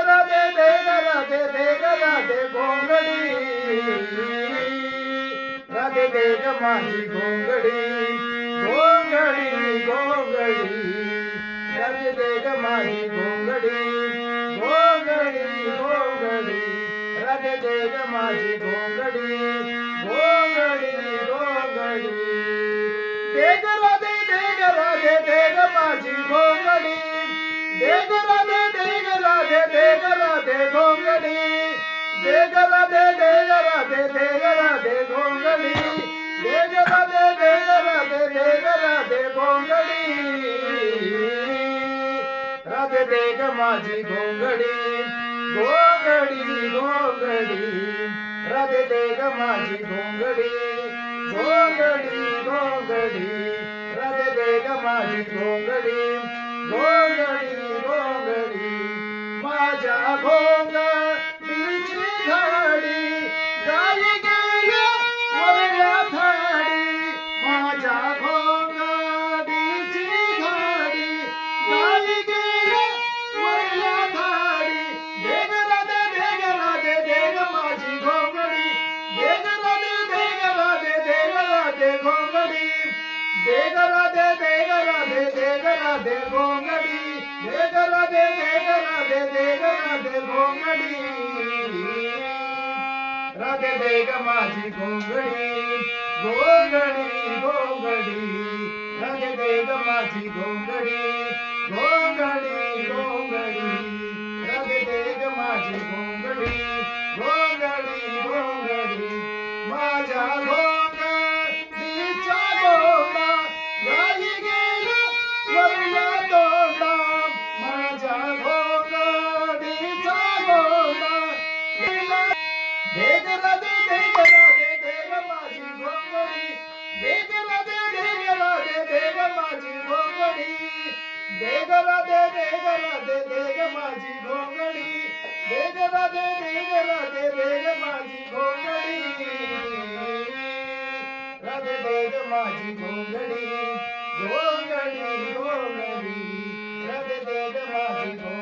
రాధే బేగ రాధే బేగ రాధే గోంగడి రాధే బేగ మాజీ గోంగడి గోంగడి గోంగడి రాధే బేగ మాజీ గోంగడి గోంగడి గోంగడి రాధే బేగ మాజీ గోంగడి గోంగడి గోంగడి బేగ రాధే బేగ రాధే బేగ మాజీ గోంగడి బేగ రాధే ग राधे दे ग राधे दे ग राधे घोंगडी दे ग राधे दे ग राधे दे ग राधे घोंगडी दे ग राधे दे ग राधे दे ग राधे घोंगडी राधे दे ग माझी घोंगडी घोंगडी घोंगडी राधे दे ग माझी घोंगडी घोंगडी घोंगडी राधे दे ग माझी घोंगडी घोंगडी घोंगडी माझ्या घोंगडीची घडी गाई गेल्या वरल्या थाडी माझ्या घोंगडीची घडी गाई गेल्या वरल्या थाडी देग राधे देग राधे देग माझी घोंगडी देग राधे देग राधे देग राधे घोंगडी దేగరాదే దేగరాదే దేగరాదే గోంగడి దేగరాదే దేగరాదే దేగరాదే గోంగడి రాధే దేగ మాజీ గోంగడి గోంగడి గోంగడి రాధే దేగ మాజీ గోంగడి देवेला माझी घोंगडी देवेला दे देवेला दे देव माझी घोंगडी देगला दे देगला दे देग माझी घोंगडी देगला दे देगला दे देग माझी घोंगडी राधे देग माझी घोंगडी घोंगडी घोंगडी राधे देग माझी घोंगडी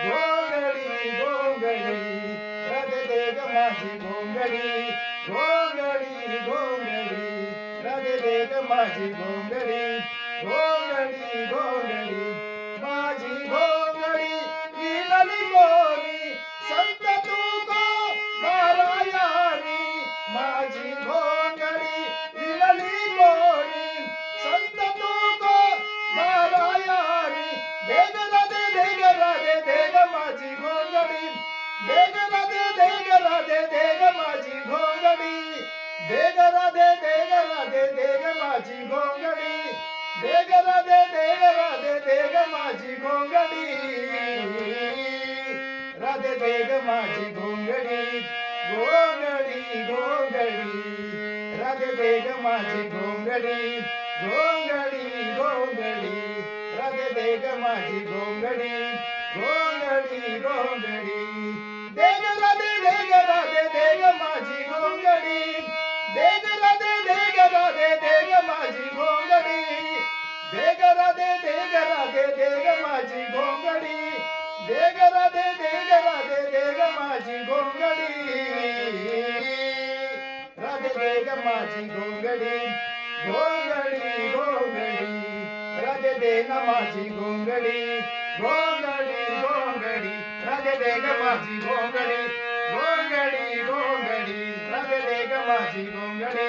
ગોંગડી ગોંગડી રદ દેગ માજી ગોંગડી ગોંગડી ગોંગડી રદ દેગ માજી ગોંગડી ગોંગડી ગોંગડી राधे दे राधे दे माझी गोंगडी देग राधे दे राधे दे माझी गोंगडी राधे दे माझी गोंगडी गोंगडी गोंगडी राधे दे माझी गोंगडी गोंगडी गोंगडी राधे दे माझी गोंगडी गोंगडी गोंगडी देग राधे दे राधे दे माझी गोंगडी ಬೇಗ ರಾಧೆ ಬೇಗ ರಾಧೆ ಬೇಗ ಮಾಜಿ ಗೋಂಗಡಿ ಬೇಗ ರಾಧೆ ಬೇಗ ರಾಧೆ ಬೇಗ ಮಾಜಿ ಗೋಂಗಡಿ ಬೇಗ ರಾಧೆ ಬೇಗ ರಾಧೆ ಬೇಗ ಮಾಜಿ ಗೋಂಗಡಿ ರಾಧೆ ಬೇಗ ಮಾಜಿ ಗೋಂಗಡಿ ಗೋಂಗಡಿ ಗೋಂಗಡಿ ರಾಧೆ ಬೇಗ ಮಾಜಿ ಗೋಂಗಡಿ ಗೋಂಗಡಿ ಗೋಂಗಡಿ ರಾಧೆ ಬೇಗ ಮಾಜಿ ಗೋಂಗಡಿ ಗೋಂಗಡಿ ಗೋಂಗಡಿ பொங்கலே தேகமாசி பொங்கலே